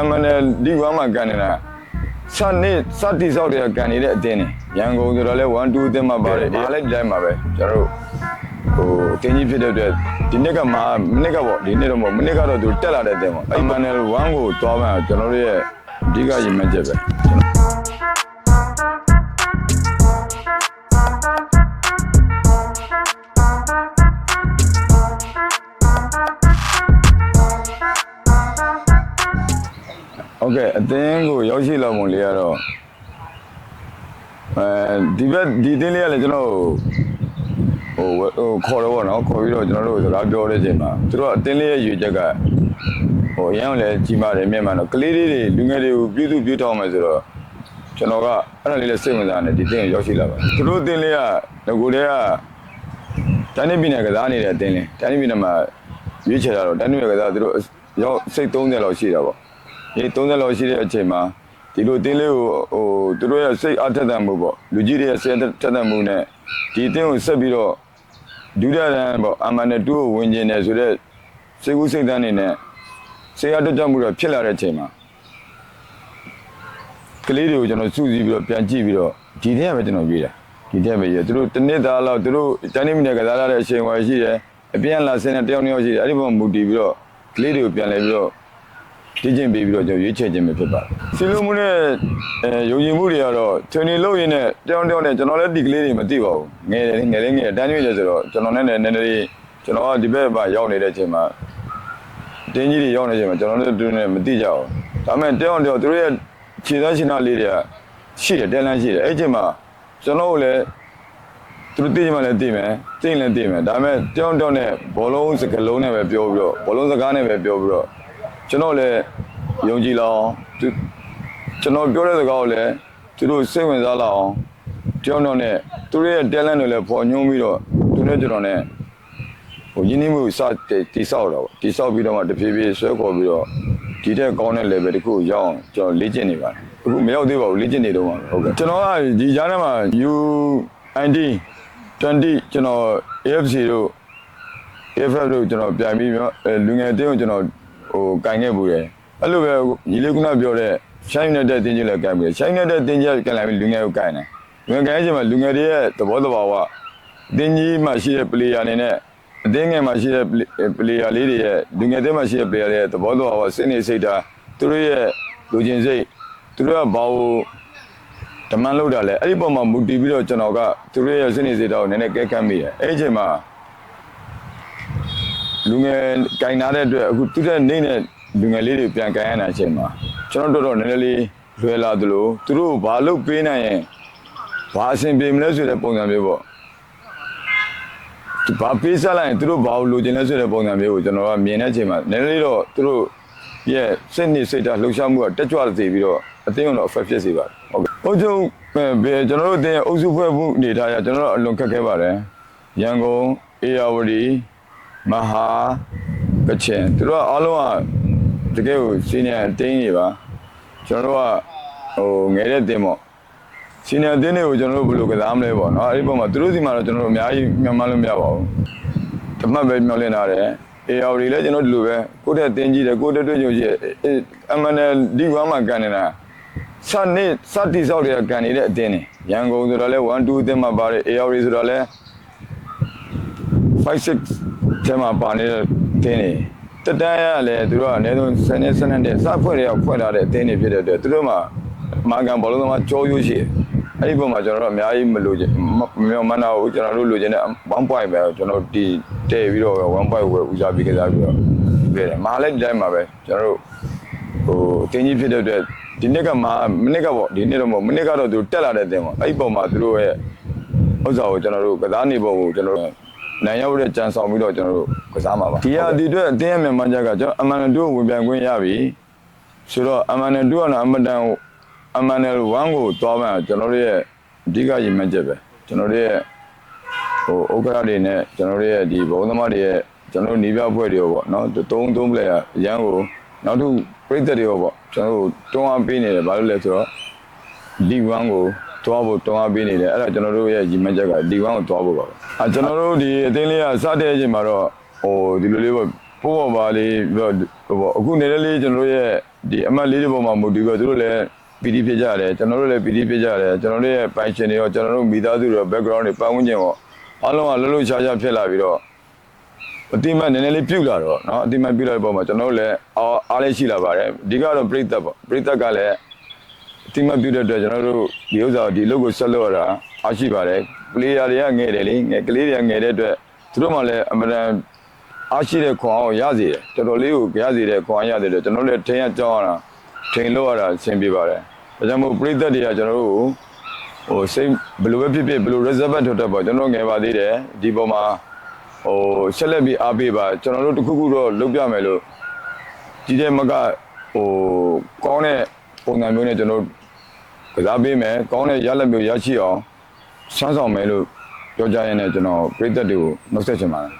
အမှန်တည်းဒီဝမ်းမှာကန်နေတာစနေစတိဆောက်တွေကကန်နေတဲ့အတင်းနေရန်ကုန်ဆိုတော့လဲ1 2အတင်းမှာပါတယ်ဒါလည်းဒီတိုင်းမှာပဲကျွန်တော်တို့ဟိုအတင်းကြီးဖြစ်တဲ့အတွက်ဒီနှစ်ကမှမနှစ်ကပေါ့ဒီနှစ်တော့မဟုတ်မနှစ်ကတော့သူတက်လာတဲ့အတင်းပေါ့အဲ့မှန်တည်း1ကိုသွားမှကျွန်တော်တို့ရဲ့အဓိကရည်မှန်းချက်ပဲ ဟုတ်ကဲ့အသင်းကိုရောက်ရှိလာပုံလေးကတော့အဲဒီဘက်ဒီအသင်းလေးကလည်းကျွန်တော်ဟိုဟိုခေါ်တော့ဗောနော်ခေါ်ပြီးတော့ကျွန်တော်တို့စကားပြောတဲ့အချိန်မှာသူတို့ကအသင်းလေးရဲ့ရွေချက်ကဟိုအရင်ကလည်းကြီးမားတယ်မြင်မှန်တော့ကလေးလေးတွေလူငယ်တွေကိုပြုစုပြုထောင်းမယ်ဆိုတော့ကျွန်တော်ကအဲ့ဒါလေးလည်းစိတ်ဝင်စားနေဒီအသင်းကိုရောက်ရှိလာပါတယ်သူတို့အသင်းလေးကငကိုတည်းကတိုင်းနေပြည်နယ်ကစားနေတဲ့အသင်းလေးတိုင်းနေပြည်နယ်မှာရွေးချယ်လာတော့တိုင်းနေပြည်နယ်ကစားသူတို့ရောက်စိတ်30လောက်ရှိတာပေါ့ ဒီ30လောက်ရှိတဲ့အချိန်မှာဒီလိုတင်းလေးကိုဟိုသူတို့ရဲ့စိတ်အားထက်သန်မှုပေါ့လူကြီးတွေရဲ့စိတ်ထက်သန်မှုနဲ့ဒီတင်းကိုဆက်ပြီးတော့ဒုတိယတန်းပေါ့အမှန်နဲ့တူကိုဝင်ကျင်တယ်ဆိုတော့စိတ်ကူးစိတ်သန်းနေနဲ့စိတ်အားတက်ကြွမှုတော့ဖြစ်လာတဲ့အချိန်မှာကလေးတွေကိုကျွန်တော်စုစည်းပြီးတော့ပြန်ကြည့်ပြီးတော့ဒီတဲ့ပဲကျွန်တော်ပြေးတာဒီတဲ့ပဲရသူတို့တစ်နှစ်သားလောက်သူတို့တိုင်းနေမိနယ်ကစားရတဲ့အချိန်ဝယ်ရှိတယ်အပြန်လာဆင်းတဲ့တယောက်နှစ်ယောက်ရှိတယ်အဲ့ဒီပုံမူတည်ပြီးတော့ကလေးတွေကိုပြန်လဲပြီးတော့ တည်ကျင်ပေးပြီးတော့ကျွန်တော်ရွေးချယ်ခြင်းပဲဖြစ်ပါတယ်။စီလိုမှုနဲ့အဲယုံကြည်မှုတွေကတော့ထွန်းနေလို့ရင်းနဲ့တောင်းတောင်းနဲ့ကျွန်တော်လည်းဒီကလေးတွေမသိပါဘူး။ငယ်တယ်ငယ်လေးငယ်တန်းရွေးတယ်ဆိုတော့ကျွန်တော်နဲ့လည်းနည်းနည်းလေးကျွန်တော်ကဒီဘက်မှာရောက်နေတဲ့အချိန်မှာတင်းကြီးတွေရောက်နေတဲ့အချိန်မှာကျွန်တော်လည်းတူနေမသိကြဘူး။ဒါပေမဲ့တောင်းတောင်းသူတို့ရဲ့ခြေသားရှင်သားလေးတွေကရှိတယ်တဲလန်းရှိတယ်အဲ့ဒီအချိန်မှာကျွန်တော်တို့လည်းသူတို့သိမှလည်းသိမယ်သိရင်လည်းသိမယ်ဒါပေမဲ့တောင်းတောင်းနဲ့ဘောလုံးစကလုံးနဲ့ပဲပြောပြီးတော့ဘောလုံးစကားနဲ့ပဲပြောပြီးတော့ ကျွန်တော်လည်းယုံကြည်လောက်အောင်သူကျွန်တော်ပြောတဲ့စကားကိုလည်းသူတို့စိတ်ဝင်စားလောက်အောင်တောင်းတောင်းနဲ့သူတို့ရဲ့ talent တွေလည်းပေါ်ညွှန်းပြီးတော့သူနဲ့ကျွန်တော်နဲ့ဟိုရင်းနှီးမှုစတိဆောက်တော့ဗောတိဆောက်ပြီးတော့မှတဖြည်းဖြည်းဆွဲခေါ်ပြီးတော့ဒီတဲ့ကောင်းတဲ့ level တခုကိုရောက်အောင်ကျွန်တော်လေ့ကျင့်နေပါတယ်အခုမရောက်သေးပါဘူးလေ့ကျင့်နေတော့ပါဟုတ်ကဲ့ကျွန်တော်ကဒီကြားထဲမှာ U19 20ကျွန်တော် AFC တို့ AFF တို့ကျွန်တော်ပြန်ပြီးတော့အဲလူငယ်တင်းကိုကျွန်တော် ဟိုကင်ခဲ့ပူတယ်အဲ့လိုပဲညီလေးကနာပြောတဲ့ရှိုင်းနေတဲ့တင်းကြီးလည်းကင်ပြီးရှိုင်းနေတဲ့တင်းကြီးကင်လိုက်ပြီးလူငယ်ကိုကင်တယ်လူငယ်ကင်ချိန်မှာလူငယ်တွေရဲ့သဘောတဘာဝတင်းကြီးမှရှိတဲ့ player အနေနဲ့အတင်းငယ်မှာရှိတဲ့ player လေးတွေရဲ့လူငယ်တင်းမှာရှိတဲ့ player တွေရဲ့သဘောတဘာဝစိတ်နေစိတ်ဓာတ်သူတို့ရဲ့လူချင်းစိတ်သူတို့ကဘာလို့ဓမ္မလောက်တာလဲအဲ့ဒီပုံမှာမူတည်ပြီးတော့ကျွန်တော်ကသူတို့ရဲ့စိတ်နေစိတ်ဓာတ်ကိုနည်းနည်းကဲကမ်းမိတယ်အဲ့ဒီအချိန်မှာ လူငယ်ကင်နာတဲ့အတွက်အခုသူတဲ့နေနဲ့လူငယ်လေးတွေပြန်ကင်ရတဲ့အချိန်မှာကျွန်တော်တို့တော့နည်းနည်းလေးလွယ်လာသလိုသူတို့ဘာလုပ်ပေးနိုင်ရင်ဘာအဆင်ပြေမလဲဆိုတဲ့ပုံစံမျိုးပေါ့ဒီဘာပေးစားလိုက်ရင်သူတို့ဘာလို့လိုချင်လဲဆိုတဲ့ပုံစံမျိုးကိုကျွန်တော်ကမြင်တဲ့အချိန်မှာနည်းနည်းလေးတော့သူတို့ရဲ့စိတ်နေစိတ်ဓာတ်လှုပ်ရှားမှုကတက်ကြွစေပြီးတော့အသိအောင်တော့ affect ဖြစ်စေပါတယ်ဟုတ်ကဲ့ဟုတ်ကျုံဘယ်ကျွန်တော်တို့တဲ့အုပ်စုဖွဲ့မှုအနေထားရကျွန်တော်တို့အလွန်ခက်ခဲပါတယ်ရန်ကုန်အေယာဝတီ မဟာကချင်သူတို့ကအားလုံးကတကယ်ကိုစီနီယာတင်းနေပါကျွန်တော်တို့ကဟိုငယ်တဲ့တင်းပေါ့စီနီယာတင်းတွေကိုကျွန်တော်တို့ဘယ်လိုကစားမလဲပေါ့နော်အဲ့ဒီပုံမှာသူတို့စီမှာတော့ကျွန်တော်တို့အများကြီးမျှော်မှန်းလို့မရပါဘူးတမတ်ပဲမျှော်လင့်ထားတယ်အေယာဝတီလည်းကျွန်တော်ဒီလိုပဲကိုယ့်တဲ့တင်းကြီးတယ်ကိုယ့်တဲ့တွေ့ကြုံကြီးအမှန်နဲ့ဒီဝမ်းမှာကန်နေတာစနေစတိဆောက်တွေကကန်နေတဲ့အတင်းနေရန်ကုန်ဆိုတော့လဲ1 2အတင်းမှာပါတယ် AR ဆိုတော့လဲ 5 6ထဲမှာပါနေတဲ့တင်းနေတက်တန်းရလဲသူတို့ကအနည်းဆုံး10နဲ့12နဲ့စဖွဲ့တွေကဖွဲ့ထားတဲ့အတင်းနေဖြစ်တဲ့အတွက်သူတို့မှာမာကန်ဘောလုံးသမားကြောရိုးရှိတယ်အဲ့ဒီပုံမှာကျွန်တော်တို့အများကြီးမလို့ချင်မမနာဘူးကျွန်တော်တို့လိုချင်တဲ့1 point ပဲကျွန်တော်ဒီတည့်ပြီးတော့1 point ဝယ်ဦးစားပြီးကြစားပြီးတော့ပြတယ်မာလည်းဒီတိုင်းမှာပဲကျွန်တော်တို့ဟိုအတင်းကြီးဖြစ်တဲ့အတွက်ဒီနှစ်ကမှမနှစ်ကပေါ့ဒီနှစ်တော့မဟုတ်မနှစ်ကတော့သူတက်လာတဲ့တင်ပေါ့အဲ့ဒီပုံမှာသူတို့ရဲ့ဥစ္စာကိုကျွန်တော်တို့ကစားနေပုံကိုကျွန်တော်တို့ နိုင်ရောက်တဲ့ကြံဆောင်ပြီးတော့ကျွန်တော်တို့ကစားမှာပါဒီဟာဒီအတွက်အတင်းရဲ့မြန်မာချက်ကကျွန်တော်အမှန်တူဝင်ပြန်ခွင့်ရပြီဆိုတော့အမှန်တူကတော့အမတန်အမှန်တယ်1ကိုသွားမှကျွန်တော်တို့ရဲ့အဓိကရည်မှန်းချက်ပဲကျွန်တော်တို့ရဲ့ဟိုဥက္ကဋ္ဌတွေနဲ့ကျွန်တော်တို့ရဲ့ဒီဘုံသမားတွေရဲ့ကျွန်တော်တို့နေပြဖွဲ့တွေပေါ့နော်သုံးသုံးပလက်အရန်ကိုနောက်တစ်ပြိသက်တွေပေါ့ကျွန်တော်တို့တွန်းအားပေးနေတယ်ဘာလို့လဲဆိုတော့ D1 ကို တွားဖို့တွန်းအားပေးနေတယ်အဲ့ဒါကျွန်တော်တို့ရဲ့ရည်မှန်းချက်က D1 ကိုတွားဖို့ပါပဲအဲကျွန်တော်တို့ဒီအသင်းလေးကစတဲ့အချိန်မှာတော့ဟိုဒီလိုလေးပေါ့ ပို့ပေါ်ပါလေးဟိုပေါ့အခုနေလေးလေးကျွန်တော်တို့ရဲ့ဒီအမှတ်လေးတွေပေါ်မှာမူတည်ပြီးတော့သူတို့လည်း PD ဖြစ်ကြတယ်ကျွန်တော်တို့လည်း PD ဖြစ်ကြတယ်ကျွန်တော်တို့ရဲ့ပိုင်ရှင်တွေရောကျွန်တော်တို့မိသားစုတွေရော background တွေပတ်ဝန်းကျင်ရောအားလုံးကလှုပ်လှုပ်ရှားရှားဖြစ်လာပြီးတော့အတိမတ်နည်းနည်းလေးပြုတ်လာတော့เนาะအတိမတ်ပြုတ်လာတဲ့ပုံမှာကျွန်တော်တို့လည်းအားအားလေးရှိလာပါတယ်အဓိကတော့ပြိသက်ပေါ့ပြိသက်ကလည်း အတိမတ်ပြုတ်တဲ့အတွက်ကျွန်တော်တို့ဒီဥစ္စာကိုဒီလုပ်ကိုဆက်လုပ်ရတာအားရှိပါတယ်ပလေယာတွေကငယ်တယ်လေငယ်ကလေးတွေကငယ်တဲ့အတွက်သူတို့မှလည်းအမှန်တန်အားရှိတဲ့ခွန်အောင်ရစေတယ်တော်တော်လေးကိုရစေတဲ့ခွန်အောင်ရစေတယ်ကျွန်တော်တို့လည်းထင်ရကြောင်းရတာထင်လို့ရတာအဆင်ပြေပါတယ်ဒါကြောင့်မို့ပြိသက်တွေကကျွန်တော်တို့ကိုဟိုစိတ်ဘယ်လိုပဲဖြစ်ဖြစ်ဘယ်လို reserve ထုတ်တတ်ပေါ့ကျွန်တော်ငယ်ပါသေးတယ်ဒီပေါ်မှာဟိုဆက်လက်ပြီးအားပေးပါကျွန်တော်တို့တစ်ခုခုတော့လုပ်ပြမယ်လို့ကြီးတဲ့မကဟိုကောင်းတဲ့ ပုံစံမျိုးနဲ့ကျွန်တော်ကစားပေးမယ်ကောင်းတဲ့ရလက်မျိုးရရှိအောင်စမ်းဆောင်မယ်လို့ပြောကြရင်လည်းကျွန်တော်ပြည်သက်တွေကိုနှုတ်ဆက်ချင်ပါတယ်